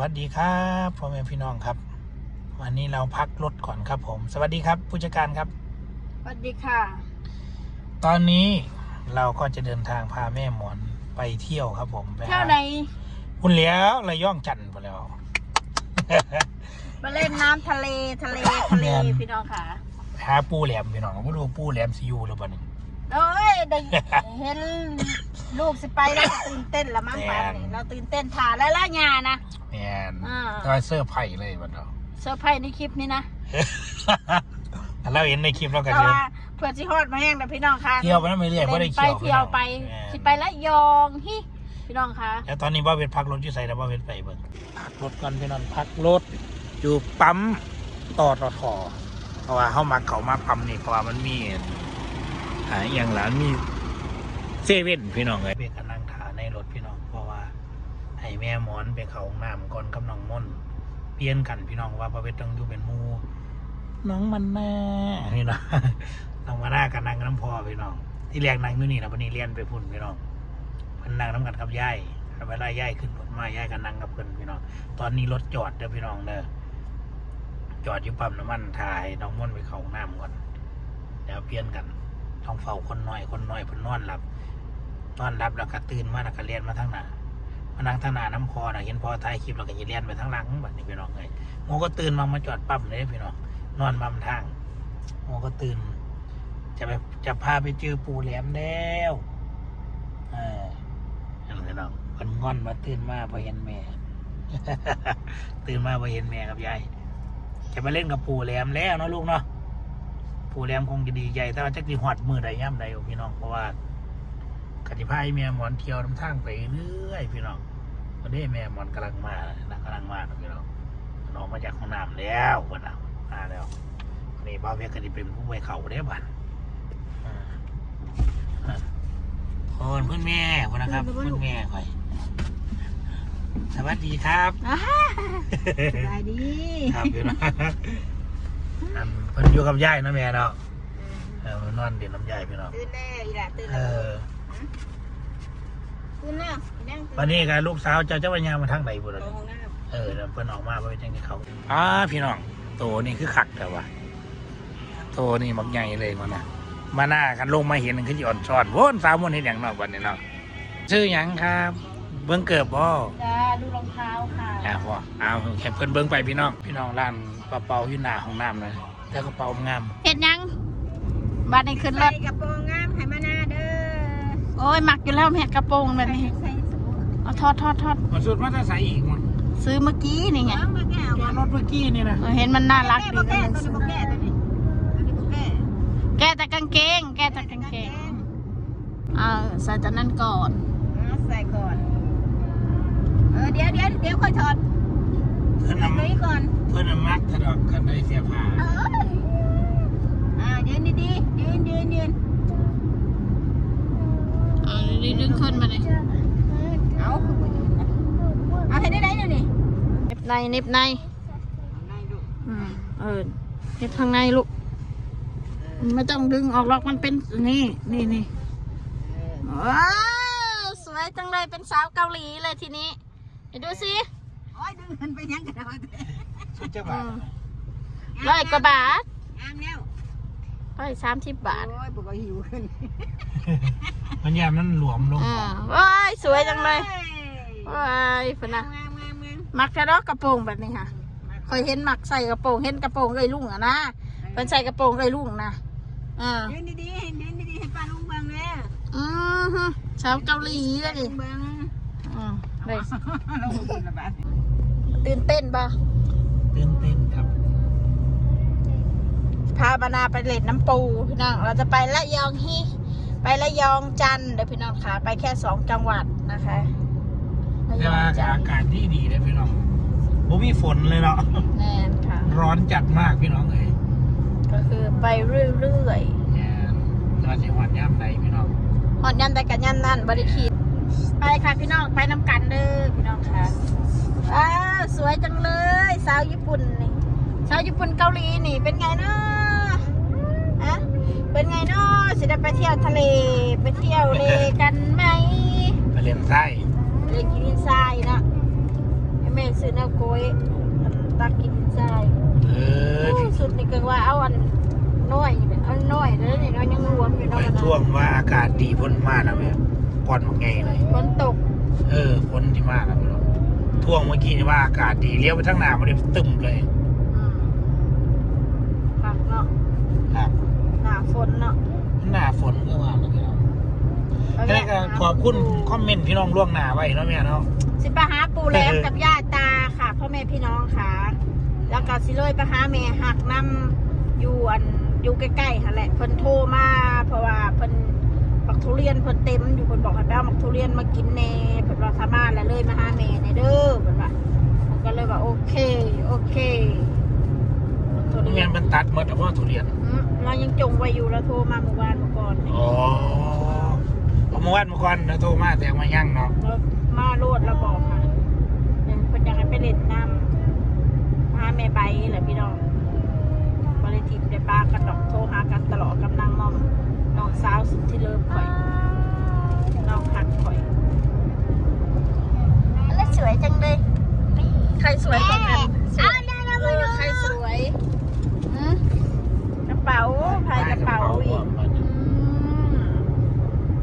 วัสดีครับพ่อแม่พี่น้องครับ วันนี้เราพักรถก่อนครับผม สวัสดีครับ ผู้จัดการครับ สวัสดีค่ะ ตอนนี้เราก็จะเดินทางพาแม่หมอนไปเที่ยวครับผมไปหาเที่ยวไหนคุณเหลียวระย่องจันทร์ไปแล้ว มาเล่นน้ำทะเลทะเลทะเลแม่น พี่น้องค่ะไปหาปูแหลมพี่น้องไม่รู้ว่าปูแหลมซียูหรือเปล่านี่โอ้ยได้เห็นลูกสิไปแล้วก็ตื่นเต้นละมั้งแม่ป่านนี้เราตื่นเต้นถ่าแล้วล่ะงานะ แมนอ่าก็เสื้อร์ไผ่เลยวันเราเซอร์ไพรส์ในคลิปนี้นะเราเห็นในคลิปแล้วกันแต่เยอะว่าเพื่อนสิฮอดมาแห้งแต่พี่น้องค่ะเที่ยวไปนั่นไม่เรียกว่าได้ไปเที่ยวเที่ยวไปแม่นสิไปละยองฮิพี่น้องค่ะแล้วตอนนี้ว่าเวทพักรถอยู่ใส่แล้วว่าเวทไปเบิ่งพักรถก่อนพี่น้องพักรถอยู่ปั๊มต่อตอทอเพราะว่าเข้ามาเขามาปั๊มนี่เพราะว่ามันมีหาอหย่างหลานมีเซเว่นพี่น้องเลยเบกนั่งทาในรถพี่น้องเพราะว่า ให้แม่หมอนไปเขาห้องน้ำก่อนกับน้องมนเปลี่ยนกันพี่น้องว่าประเวทต้องอยู่เป็นมูน้องมันน้าพี่น้องน้องมาหน้ากันนั่งน้ำพอพี่น้อง ที่แรกนั่งอยู่นี่นะวันนี้เรียนไปพุ่นพี่น้องพิ่นนั่งน้ำกันกับย่ายเวลาย่ายขึ้นรถมาย่ายก็นั่งกับเพิ่นพี่น้อง ตอนนี้รถจอดเด้อพี่น้องเด้อจอดอยู่ปั๊มน้ำมันถ่ายน้องม่นไปเข้าห้องน้ำก่อนเดี๋ยวเปลี่ยนกันต้องเฝ้าคนน้อยคนน้อยเพิ่นนอนหลับนอนหลับแล้วก็ตื่นมาแล้วก็เลียนมาทางหน้า มานั่งทางหน้าน้ำคอนะเห็นพอถ่ายคลิปแล้วก็จะเลียนไปทางหลังบัดนี้พี่น้องเลยโมก็ตื่นมามาจอดปั๊มเลยพี่น้องนอนมัมทางโมก็ตื่น จะไปจะพาไปเจอปูแหลมแล้วเออนั่นเลยน้องคนงอนมาตื่นมาพอเห็นแม่ ตื่นมาพอเห็นแม่กับยายจะมาเล่นกับปูแหลมแล้วเนาะลูกเนาะปูแหลมคงจะดีใจแต่ว่าจักดีหอดมือใดย่ำใดพี่น้องเพราะว่า กติพายแม่หมอนเที่ยวน้ำทางไปเรื่อยพี่น้องวันนี้แม่หมอนกำลังมานะกำลังมานะพี่น้องมันออกมาจากห้องน้ำแล้ววันน่ะมาแล้ววันนี้บ้าวเวกก็จะเป็นผู้ไปเขาได้บ้านอ่าอ่าคนเพื่อนแม่คนนะครับเพื่อนแม่คอยสวัสดีครับอ่าสบายดีครับพี่น้องอันเพิ่นอยู่กับยายนะแม่เนาะเออเพิ่นนอนเด่นน้ำยายพี่น้องตื่นแล้วอีหล่ะตื่นเอแล้ว อตื่นแล้วนั่งตื่นวันนี้กับลูกสาวเจ้าเจ้าวัญญามาทางไหนบุตรเข้าห้องน้เออแล้วเพิ่นออกมาเพื่อจังที่เขาอ่าพี่น้องโตนี่คือขักแต่ว่าโตนี่มักใหญ่เลยมันนะมาหน้ากันลงมาเห็นขึ้นอ่อนช้อนโว้นสาวมวนเห็นอย่างเนอกวันนี้เนาะชื่อหยังครับ เบิ้งเกิบบ่ำจ้าดูรองเท้าค่ะอ่าพอเอาแค่เพิ่นเบิ้งไปพี่น้อง พี่น้องร้านปลาเปาอยู่หน้าห้องน้ำเลยแล้วกระเป๋างาม เห็ดยังบัดนี้ขึ้นรถใส่กระโปรงงามให้มาหน้าเด้อ โอ้ยหมักอยู่แล้วเห็ดกระโปรงแบบนี้ใส่สูทเอาทอดทอดทอดมันสุดมาจะใส่อีกมั้งซื้อเมื่อกี้นี่ไงน้องมาแก้วแกรถเมื่อกี้นี่นะเออเห็นมันน่ารักดีบ่ก็แก้เลยตัวนี้ซื้อบ่แก้ตัวนี้ตัวนี้บ่แก้แกแต่กางเกง แกแต่กางเกงเอาใส่จากนั้นก่อนเอาใส่ก่อนเออเดี๋ยวเดี๋ยวเดี๋ยวค่อยถอดเพื่อนใส่นำตัวนี้ก่อนเพื่อนนำมักถดอกกันได้เสียผ้า เอออ่ายืนดีๆยืนยืนยืน เอาดึงดึงขึ้นมาเลย เอาเอาให้ได้ไหนเดี๋ยวนี้ เน็บ ในเน็บในอืมเออเน็บข้างในลูก ไม่ต้องดึงออกหรอกมันเป็นนี่ นี่นี่ว้าวสวยจังเลยเป็นสาวเกาหลีเลยทีนี้เดี๋ยวดูสิโอ้ยดึงเงินไปยังกันเอาสุดเจ้าอืบ่าวมร้อยกว่าบาทงามแล้วร้อยสามสิบบาท โอ้ยบอกว่าหิวขึ้นมันยามนั้นหลวมลงอ่าว้ายสวยจังเลยโอ้ว้ายฝนงานะ มงามงามงามมักจะดอกกระโปรงแบบนี้ค่ะเคยเห็นมักใส่กระโปรงเห็นกระโปรงเลยลุงอะนะเป็นใส่กระโปรงเลยลุงนะอ่ายืนดีๆให้ยืนดีๆให้ป้าลุงเบิ่งเลยอือฮึสาวเกาหลีเลยดิเบิ่งอืมเลยลงทุนละบาทตื่นเต้นปะตื่นเต้นครับ พาบานาไปเล่นน้ำปูพี่น้องเราจะไประยองฮีไประยองจันทร์เดี๋ยวพี่น้องค่ะ ไปแค่สองจังหวัดนะคะ ระแต่ยองว่าจันทอาร์กาศดีดีเลยพี่น้องบ่มีฝนเลยเนาะ แน่นค่ะ ร้อนจัดมากพี่น้องเอ้ยก็คือไปเรื่อยแย่ตอนสิหอดยามใดพี่น้อง ๆหอดยันแต่กันยันนั่นบริขีดไปค่ะพี่น้องไปน้ำกันเด้อพี่น้องค่ะอ้าวสวยจังเลย สาวญี่ปุ่นนี่สาวญี่ปุ่นเกาหลีนี่เป็นไงเนาะฮะเป็นไงเนาะสิได้ไปเที่ยวทะเลไปเที่ยวเลกันไหมไปเรียนไส้ เล่นกินทรายเนาะให้แม่เซ ซื้อแนวโกยอันตักกินใช่ เออ สุดนี่ก็ว่าเอาอันน้อยนี่เอาน้อยแล้วนี่เนาะยังรวมอยู่ ไป เนาะ ช่ วงว่าอากาศดีพ้นมากแล้วเนี่ยก่อนมาไงเลยฝนตก เออพ้นที่มากแล้วพี่น้องท่วงเมื่อกี้นี่ว่าอากาศดีเลี้ยวไปทั้งหน้ามันได้ตึมเลยอืมคักเนาะครับหนาฝนเนาะหน้าฝนก็ว่าแล้วพี่น้องแล้วก็ขอบคุณคอมเมนต์พี่น้องล่วงหน้าไว้เนาะแม่เนาะสิไปหาปูแหลมกับย่าตาค่ะพ่อแม่พี่น้องค่ะ แล้วก็สิเลยไปหาแม่หักนำอยู่อัน อยู่ใกล้ๆค่ะแหละเพิ่นโทรมาเพราะว่าเพิ่นบักทุเรียนเพิ่นเต็มอยู่เพิ่นบอกให้ไปเอาบักทุเรียนมากินแน่เพิ่นว่าสามารถแล้วเลยมาหาแม่ในเด้อเพิ่นว่าผมก็เลยว่าโอเคโอเคทุทุเรีเรียยนนมันตัดหมดแต่ว่าทุเรียน อืมเรายังจงไว้อยู่แล้วโทรมาเมื่อวานเมื่อก่อนนี่อ๋อเอาเมื่อวานเมื่อก่อนแล้วโทรมาแต่มายั่งเนาะแล้วมาโลดแล้วบอกค่ะเนี่ยเพิ่นอยากให้ไปเล่นน้ำหาแม่ใบแหละพี่น้อง บริทิพได้ปลากระดอกโทรหากันตลอดกำลังมอมน้องสาวสุดที่เลิฟข่อยน้องหักข่อย แล้วสวยจังเลย ใครสวยกว่ากันสวยเออใครสวยหือกระเป๋าพายกระเป๋าอีก อืม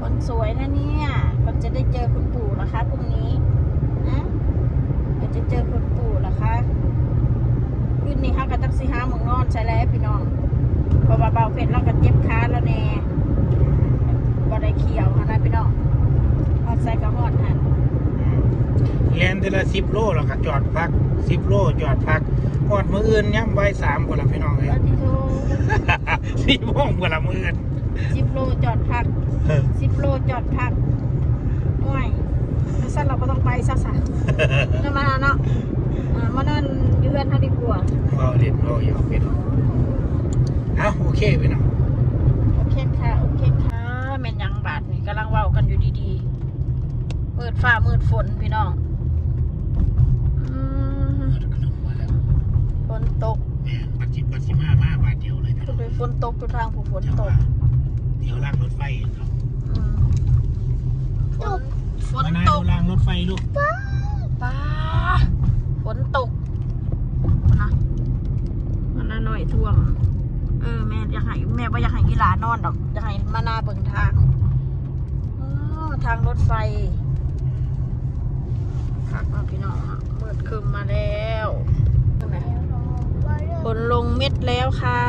คนสวยนะเนี่ยคนจะได้เจอคุณปู่นะคะพรุ่งนี้นะเดี๋ยวจะเจอคุณปู่เหรอคะคืนนี้ห้ากับตักซีห้าหมึงนอนใช่แล้วพี่ น้องเพราะว่าเบาเพชรเราก็เจ็บขาแล้วแน่บ่ได้เขียวนะพี่น้องฮอดใส่กระหอดหันเรียนแต่ละสิบโลแล้วก็จอดพักสิบโลจอดพักหอดมืออื่นย่ำใบายสามคนละพี่น้องเลยแล้วที่โทรสี่โมงคนละมืออื่นสิบโลจอดพักเออสิบโลจอดพักห่วยแล้วสั้นเราก็ต้องไปซะสะนมาเนาะอ่ามานอนอยืนเขาดีกว่าเราเรียนเราอยู่พี่น้อง เอาโอเคพี่น้องโอเคค่ะ โอเคค่ะแม่นยังบาทนี่กำลังเว้ากันอยู่ดีๆมืดฟ้ามืดฝนพี่น้องอืมเปิดขนมมาแล้วฝนตกแม่นปัจจิปัจจิมามาบาทเดียวเลยพี่ทุน้กองไปฝนตกทุกทางผู้ฝนจังตหกวะเดี๋ยวลากรถไฟเนาะอืมฝนฝนมานาตดูกรางรถไฟลูกป้าฝนตกนะมันน่าหน่อยท่วง เออแม่อยากให้แม่ว่าอยากให้กีฬานอนดอกอยากให้มานาเบิ่งทางอ๋อทางรถไฟคักเนาะพี่น้องอะเปิดคืมมาแล้วฝนลงเม็ดแล้วค่ะ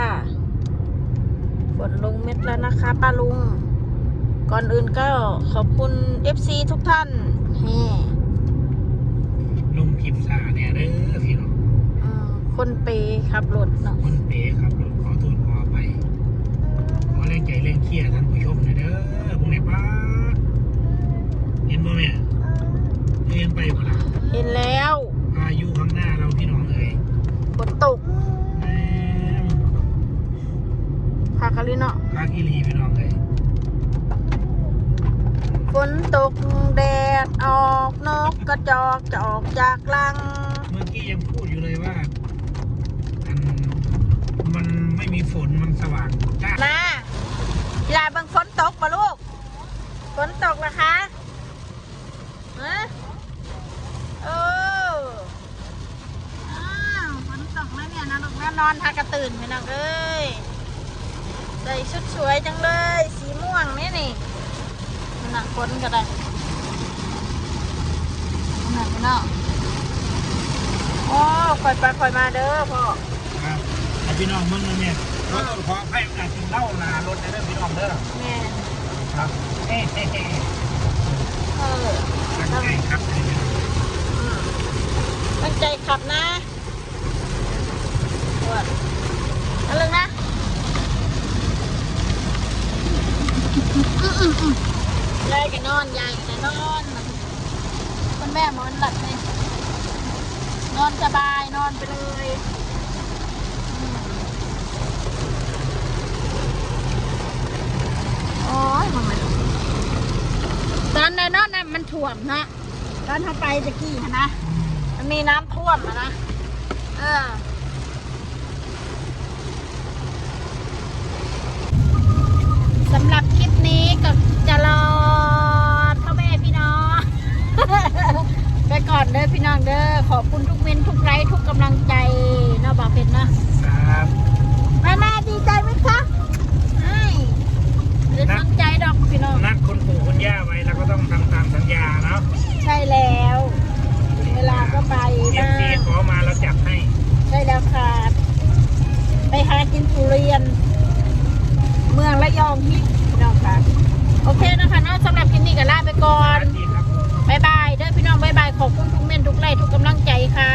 ฝนลงเม็ดแล้วนะคะป้าลุง ก่อนอื่นก็ขอบคุณ FC ทุกท่านแฮ่ลงคลิปซาเนี่ยเด้อพี่น้องอืมคนเปย์ขับรถเนาะคนเป๋ครับรถขอโทษขอไป ขอแรงใจแรงเคียร์ท่านผู้ชมหน่อยเด้อพวกนี้ป้าดเห็นบ่แม่เรียนไปบ่ล่ะเห็นแล้วพายุข้างหน้าเราพี่น้องเอ๋ยฝนตกแม่มพาคาลิเนาะภาคอีหลีพี่น้องเอ๋ยฝนตกแดดออกนกกระจอกจะออกจากรัง เมื่อกี้ยังพูดอยู่เลยว่าอันมันไม่มีฝนมันสว่างจ้า นะเว ลาบางฝนตกปะลูก ฝนตกเหรอคะฮะเอออ้ฝนตกแล้วเนี่ยนะลูกนะนอนทากระตื่นไปน้องเอ้ย ใส่ชุดสวยจังเลย สีม่วงนี่นี่มันหนักฝนก็ได้มันหนักเนาะโอ้คอยไปคอยมาเด้อพ่อครับพี่น้องมึงนะเนี่ย ขอโทษขอให้อาจจะเล่าลารถในเรื่องพี่น้องเด้อแม่ครับเฮ้เฮ้เฮ้เออตั้งใจครับน้องอืมตั้งใจขับนะปวดอันลึงนะยายก็นอนยายก็นอนคุณแม่มอนหลับเลยนอนสบายนอนไปเลยอืมโอ้ยมันไม่ตอนนั้นเนา ข่วมนะตอนเขาไปตะกี้นะมันมีน้ำท่วมนะเออ สำหรับคลิปนี้ก็จะรอพ่อแม่พี่น้อง ไป ก่อนเด้อพี่น้องเด้อขอบคุณทุกเมนทุกไลค์ทุกกำลังใจเนาะบ่าวเพชรเนาะ ครับ แม่แม่ดีใจไหมคะไม่เดี๋ยวสนใจดอกพี่น้อง นัดคุณปู่คุณย่าไว้แล้วก็ต้องทำตามสัญญาเนาะ ใช่แล้ว เวลาก็ไป เอฟ บ้า ซี ง ขอมาเราจัดให้ ใช่แล้วค่ะไปหา กินทุเรียน เมืองระยองฮิพี่น้องค่ะ โอเคนะคะเนาะสำหรับคลิปนี้ก็ลาไปก่อนบบายบายเด้อพี่น้องบายบายขอบคุณทุกเมนทุกไลค์ทุกกำลังใจค่ะ